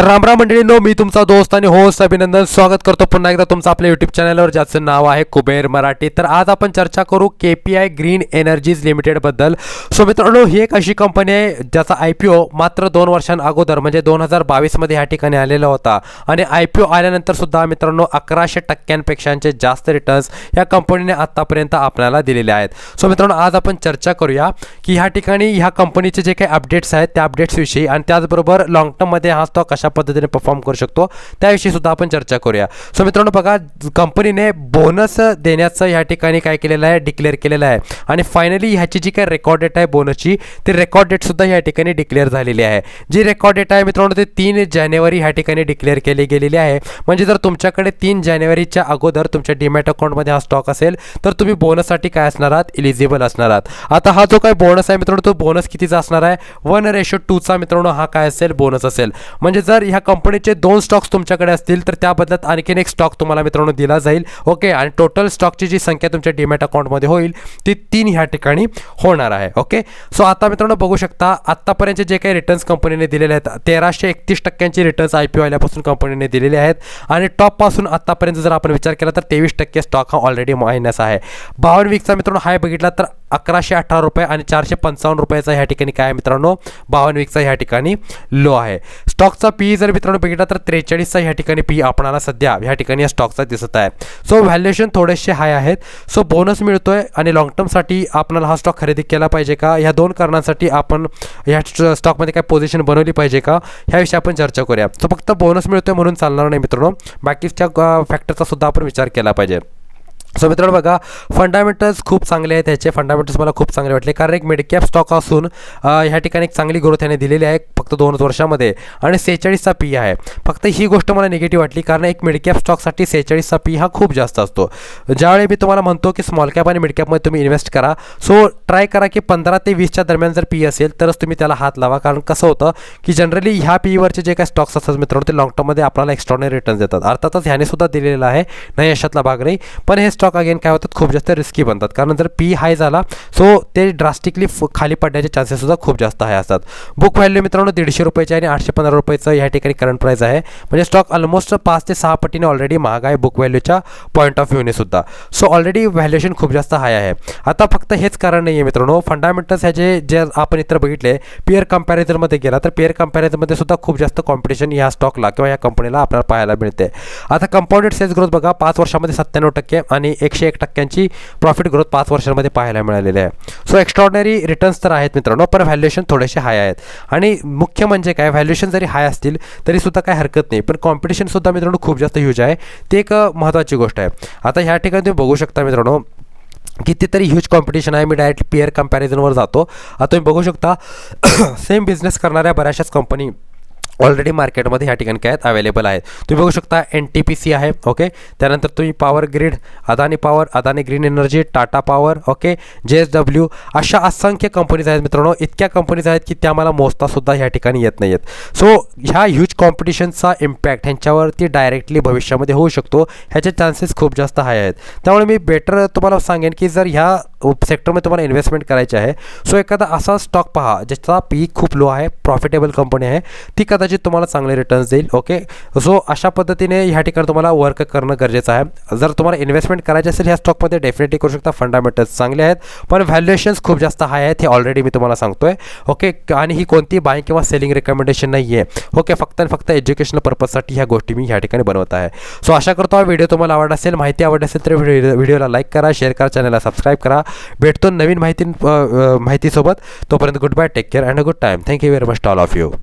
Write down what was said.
तर रामराम मंडळींनो मी तुमचा दोस्त आणि होस्ट अभिनंदन. स्वागत करतो पुन्हा एकदा तुमचं आपल्या यूट्यूब चॅनलवर ज्याचं नाव आहे कुबेर मराठी. तर आज आपण चर्चा करू K P I green energies लिमिटेडबद्दल so मित्रांनो ही एक अशी कंपनी आहे ज्याचा आय पी ओ मात्र दोन वर्षांअगोदर म्हणजे दोन हजार बावीसमध्ये ह्या ठिकाणी आलेला होता. आणि आय पी ओ आल्यानंतर सुद्धा मित्रांनो अकराशे टक्क्यांपेक्षांचे जास्त रिटर्न्स या कंपनीने आत्तापर्यंत आपल्याला दिलेले आहेत. सो मित्रांनो आज आपण चर्चा करूया की ह्या ठिकाणी ह्या कंपनीचे जे काही अपडेट्स आहेत त्या अपडेट्सविषयी आणि त्याचबरोबर लॉंग टर्ममध्ये हा स्टॉक कशा पद्धतीने परफॉर्म करू शकतो. त्याविषयी सुद्धा आपण चर्चा करूया. सो मित्रांनो बघा कंपनीने बोनस देण्याचं ह्या ठिकाणी काय केलेलं आहे? डिक्लेअर केलेलं आहे. आणि फायनली ह्याची जी काय रेकॉर्ड डेट आहे बोनसची ती रेकॉर्ड डेट सुद्धा ह्या ठिकाणी डिक्लेअर झालेली आहे. जी रेकॉर्ड डेट आहे मित्रांनो ते तीन जानेवारी ह्या ठिकाणी डिक्लेअर केली गेलेली आहे. म्हणजे जर तुमच्याकडे तीन जानेवारीच्या अगोदर तुमच्या डीमॅट अकाउंटमध्ये हा स्टॉक असेल तर तुम्ही बोनससाठी काय असणार आहात? इलिजिबल असणार आहात. आता हा जो काय बोनस आहे मित्रांनो तो बोनस कितीचा असणार आहे? वन रेशो टूचा मित्रांनो हा काय असेल? बोनस असेल. म्हणजे जर ह्या कंपनीचे दोन स्टॉक्स तुमच्याकडे असतील तर त्या बदल्यात आणखीन एक स्टॉक तुम्हाला मित्रांनो दिला जाईल. ओके आणि टोटल स्टॉकची जी संख्या तुमच्या डीमॅट अकाउंटमध्ये होईल ती तीन ह्या ठिकाणी होणार आहे. ओके सो आता मित्रांनो बघू शकता आत्तापर्यंतचे जे काही रिटर्न्स कंपनीने दिलेले आहेत तेराशे एकतीस टक्क्यांचे रिटर्न्स आय पी ओ आल्यापासून कंपनीने दिलेले आहेत. आणि टॉपपासून आत्तापर्यंत जर आपण विचार केला तर तेवीस टक्के स्टॉक हा ऑलरेडी मायनस आहे. बावन वीकचा मित्रांनो हाय बघितला तर अकराशे अठरा रुपये आणि चारशे पंचावन्न रुपयाचा ह्या ठिकाणी काय आहे मित्रांनो? बावन्न ह्या ठिकाणी लो आहे. स्टॉकचा पी जर मित्रांनो बघितला तर त्रेचाळीसचा ह्या ठिकाणी पी आपणाला सध्या ह्या ठिकाणी या स्टॉकचा दिसत आहे. सो व्हॅल्युएशन थोडेसे हाय आहेत. सो बोनस मिळतोय आणि लॉंग टर्मसाठी आपल्याला हा स्टॉक खरेदी केला पाहिजे का? ह्या दोन कारणांसाठी आपण ह्या स्टॉकमध्ये काय पोझिशन बनवली पाहिजे का? ह्याविषयी आपण चर्चा करूया. सो फक्त बोनस मिळतोय म्हणून चालणार नाही मित्रांनो. बाकीच्या फॅक्टरचा सुद्धा आपण विचार केला पाहिजे. सो मित्रांनो बघा फंडामेंटल्स खूप चांगले आहेत. त्याचे फंडामेंटल्स मला खूप चांगले वाटले. कारण एक मिडकॅप स्टॉक असून ह्या ठिकाणी एक चांगली ग्रोथ याने दिलेली आहे फक्त दोन वर्षामध्ये. आणि सेहेचाळीसचा पी आहे. फक्त ही गोष्ट मला निगेटिव्ह वाटली कारण एक मिडकॅप स्टॉकसाठी सेहेचाळीसचा पी हा खूप जास्त असतो. ज्यावेळी मी तुम्हाला म्हणतो की स्मॉल कॅप आणि मिडकॅपमध्ये तुम्ही इन्व्हेस्ट करा सो ट्राय करा की पंधरा ते वीसच्या दरम्यान जर पी असेल तरच तुम्ही त्याला हात लावा. कारण कसं होतं की जनरली ह्या पीईवरचे जे काही स्टॉक्स असतात मित्रांनो ते लॉंग टर्ममध्ये आपल्याला एक्स्ट्रॉनरी रिटर्न्स देतात. अर्थातच ह्याने सुद्धा दिलेलं आहे. नाही यशातला भाग नाही. पण हे स्टॉक अगेन काय होतात? खूप जास्त रिस्की बनतात. कारण जर पी हाय झाला सो ते ड्रास्टिकली खाली पडण्याचे चान्सेससुद्धा खूप जास्त हाय असतात. बुक व्हॅल्यू मित्रांनो दीडशे रुपयाचे आणि आठशे पंधरा रुपयाचं या ठिकाणी करंट प्राईस आहे. म्हणजे स्टॉक ऑलमोस्ट पाच ते सहा पटीने ऑलरेडी महाग आहे बुक व्हॅल्यूच्या पॉईंट ऑफ व्ह्यूने सुद्धा. सो ऑलरेडी व्हॅल्युएशन खूप जास्त हाय आहे. आता फक्त हेच कारण नाही आहे मित्रांनो. फंडामेंटल्स ह्याचे जे आपण इतर बघितले पेअर कम्पॅरिझनमध्ये गेला तर पेअर कम्पॅरिझनमध्ये सुद्धा खूप जास्त कॉम्पिटिशन या स्टॉकला किंवा या कंपनीला आपल्याला पाहायला मिळते. आता कंपाऊंडेड सेल्स ग्रोथ बघा पाच वर्षामध्ये सत्त्याण्णव टक्के आणि एकशे एक टक्क्यांची प्रॉफिट ग्रोथ पाच वर्षांमध्ये पाहायला मिळालेली आहे. सो एक्स्ट्रॉर्डनरी रिटर्न्स तर आहेत मित्रांनो पण व्हॅल्युएशन थोडेसे हाय आहेत. आणि मुख्य म्हणजे काय? व्हॅल्युएशन जरी हाय असतील तरी सुद्धा काय हरकत नाही. पण कॉम्पिटिशनसुद्धा मित्रांनो खूप जास्त ह्यूज आहे. ते एक महत्त्वाची गोष्ट आहे. आता ह्या ठिकाणी तुम्ही बघू शकता मित्रांनो कितीतरी ह्यूज कॉम्पिटिशन आहे. मी डायरेक्ट पेअर कम्पॅरिझनवर जातो. आता तुम्ही बघू शकता सेम बिझनेस करणाऱ्या बऱ्याचशाच कंपनी ऑलरेडी मार्केटमध्ये ह्या ठिकाणी काय आहेत? अवेलेबल आहेत. तुम्ही बघू शकता एन टी पी सी आहे ओके त्यानंतर तुम्ही power grid Adani power Adani green energy Tata power okay J S W अशा असंख्य कंपनीज आहेत मित्रांनो. इतक्या कंपनीज आहेत की त्या मला मोजतासुद्धा ह्या ठिकाणी येत नाही आहेत सो ह्या ह्यूज कॉम्पिटिशनचा इम्पॅक्ट ह्यांच्यावरती डायरेक्टली भविष्यामध्ये होऊ शकतो. ह्याचे चान्सेस खूप जास्त हाय आहेत. त्यामुळे मी बेटर तुम्हाला सांगेन की जर ह्या सेक्टरमध्ये तुम्हाला इन्व्हेस्टमेंट करायची आहे सो एखादा असा स्टॉक पहा ज्याचा पी खूप लो आहे प्रॉफिटेबल कंपनी आहे ती कदाचित तुम्हाला चांगले रिटर्न्स देईल ओके सो अशा पद्धतीने ह्या ठिकाणी तुम्हाला वर्क करणं गरजेचं आहे. जर तुम्हाला इन्व्हेस्टमेंट करायची असेल ह्या स्टॉकमध्ये डेफिनेटली करू शकता. फंडामेंटल्स चांगले आहेत पण व्हॅल्युएशन्स खूप जास्त हाय आहेत हे ऑलरेडी मी तुम्हाला सांगतो आहे ओके आणि ही कोणती बाय किंवा सेलिंग रेकमेंडेशन नाही आहे ओके फक्त आणि फक्त एज्युकेशनल पर्पजसाठी ह्या गोष्टी मी ह्या ठिकाणी बनवत आहे. सो अशा करतो हा व्हिडिओ तुम्हाला आवडला असेल. माहिती आवडली असेल तर व्हिडिओ व्हिडिओला लाईक करा शेअर करा चॅनलला सबस्क्राईब करा. भेटतो नवीन माहिती माहितीसोबत. तोपर्यंत good bye take care and a good time thank you very much all of you